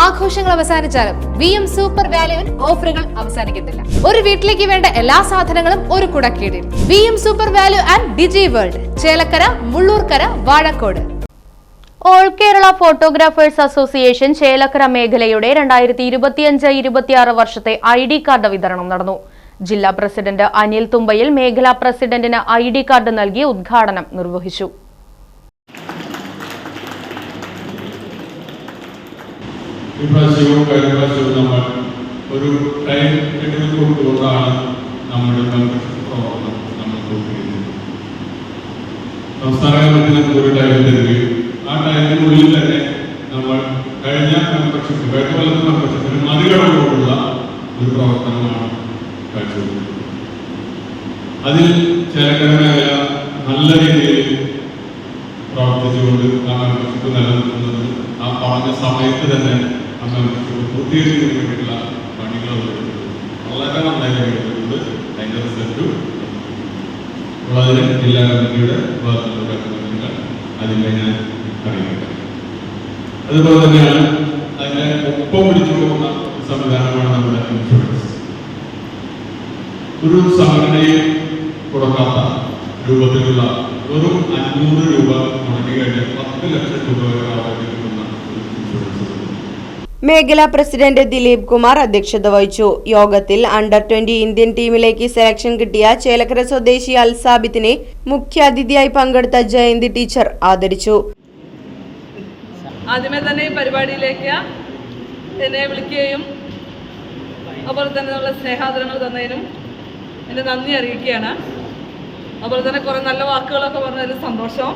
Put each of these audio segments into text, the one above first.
ആഘോഷങ്ങൾ അവസാനിച്ചാലും V M super വാല്യുവിൽ ഓഫറുകൾ അവസാനിക്കുന്നില്ല ഒരു വീട്ടിലേക്ക് വേണ്ട എല്ലാ സാധനങ്ങളും ഒരു കുടക്കീടിൽ. V M super value and digi world Chelakkara Mullurkara Vazhakode. All Kerala photographers association Chelakkara മേഖലയുടെ രണ്ടായിരത്തി ഇരുപത്തിയഞ്ച് ഇരുപത്തിയാറ് വർഷത്തെ ഐ ഡി കാർഡ് വിതരണം നടന്നു. ജില്ലാ പ്രസിഡന്റ് അനിൽ തുമ്പയിൽ മേഖലാ പ്രസിഡന്റിന് ഐ ഡി കാർഡ് നൽകി ഉദ്ഘാടനം നിർവഹിച്ചു. ഇപ്രാവശ്യവും കഴിഞ്ഞ പ്രാവശ്യവും നമ്മൾ ഒരു ടൈം ഷെഡ്യൂൾ കൊടുത്തുകൊണ്ടാണ് നമ്മുടെ പ്രവർത്തനം നമ്മൾ കൊടുത്തിരുന്നത് സംസ്ഥാന ഗവൺമെന്റ് നമുക്ക് ഒരു ടൈം തരികയും ആ ടൈമിനുള്ളിൽ തന്നെ നമ്മൾ കഴിഞ്ഞ മെമ്പർഷിപ്പ് കഴിഞ്ഞ കൊല്ലത്തെ മെമ്പർഷിപ്പിന് മറികടന്നുകൊണ്ടുള്ള ഒരു പ്രവർത്തനമാണ് കാഴ്ചവെക്കുന്നത്. അതിൽ ചേലക്കര നല്ല രീതിയിൽ പ്രവർത്തിച്ചുകൊണ്ട് ആ മെമ്പർഷിപ്പ് നിലനിർത്തുന്നത് ആ പറഞ്ഞ സമയത്ത് തന്നെ മെമ്പർഷിപ്പ് പൂർത്തീകരിക്കുന്നതിന് വേണ്ടിയിട്ടുള്ള പണികൾ വളരെ നന്നായി കഴിയുന്നത് അതിന്റെ റിസൾട്ടും ഉള്ളതിന് ജില്ലാ കമ്മിറ്റിയുടെ ഭാഗത്തുള്ള കമ്മിറ്റികൾ അതിനെ ഞാൻ അറിയിക്കട്ടെ. അതുപോലെ തന്നെയാണ് അതിനെ ഒപ്പം പിടിച്ചു പോകുന്ന സംവിധാനമാണ് നമ്മുടെ ഇൻഷുറൻസ് ഒരു സംഘടനയും കൊടുക്കാത്ത രൂപത്തിലുള്ള വെറും അഞ്ഞൂറ് രൂപ മുടക്കി കഴിഞ്ഞാൽ പത്ത് ലക്ഷം രൂപ വരെ ആളുകൾക്ക് കിട്ടുന്ന ഒരു ഇൻഷുറൻസ് ഉണ്ട്. മേഖലാ പ്രസിഡന്റ് ദിലീപ് കുമാർ അധ്യക്ഷത വഹിച്ചു. യോഗത്തിൽ അണ്ടർ ട്വന്റി ഇന്ത്യൻ ടീമിലേക്ക് സെലക്ഷൻ കിട്ടിയ ചേലക്കര സ്വദേശി അൽസാബിത്തിനെ മുഖ്യാതിഥിയായി പങ്കെടുത്ത ജയന്തി ടീച്ചർ ആദരിച്ചു. ആദ്യമേ തന്നെ ഈ പരിപാടിയിലേക്ക് എന്നെ വിളിക്കുകയും അതുപോലെ തന്നെ നമ്മളെ സ്നേഹാദരങ്ങൾ തന്നതിനും എന്റെ നന്ദി അറിയിക്കുകയാണ്. അതുപോലെ തന്നെ കുറേ നല്ല വാക്കുകളൊക്കെ പറഞ്ഞൊരു സന്തോഷം.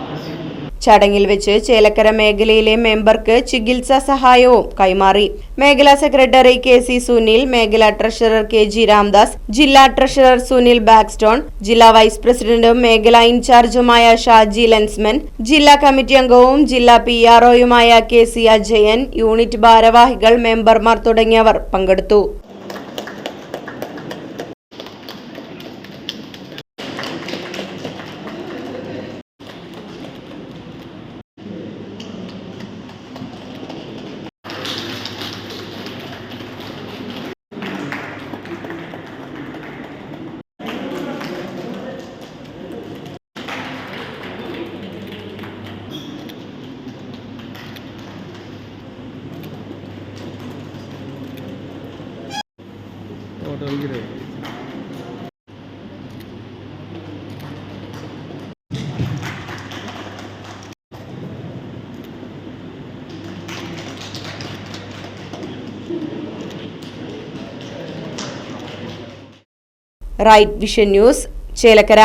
ചടങ്ങിൽ വെച്ച് ചേലക്കര മേഖലയിലെ മെമ്പർക്ക് ചികിത്സാ സഹായവും കൈമാറി. മേഖലാ സെക്രട്ടറി കെ സി സുനിൽ മേഖലാ ട്രഷറർ കെ ജി രാംദാസ് ജില്ലാ ട്രഷറർ സുനിൽ ബാക്സ്റ്റോൺ ജില്ലാ വൈസ് പ്രസിഡന്റും മേഖലാ ഇൻചാർജുമായ ഷാജി ലെൻസ്മൻ ജില്ലാ കമ്മിറ്റി അംഗവും ജില്ലാ പി ആർഒയുമായ കെ സി അജയൻ യൂണിറ്റ് ഭാരവാഹികൾ മെമ്പർമാർ തുടങ്ങിയവർ പങ്കെടുത്തു. Right vision news Chelakkara.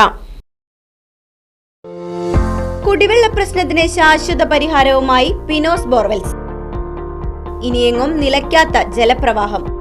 കുടിവെള്ള പ്രശ്നത്തിന് ശാശ്വത പരിഹാരവുമായി പിനോസ് ബോർവെൽസ്. ഇനിയെങ്ങും നിലയ്ക്കാത്ത ജലപ്രവാഹം.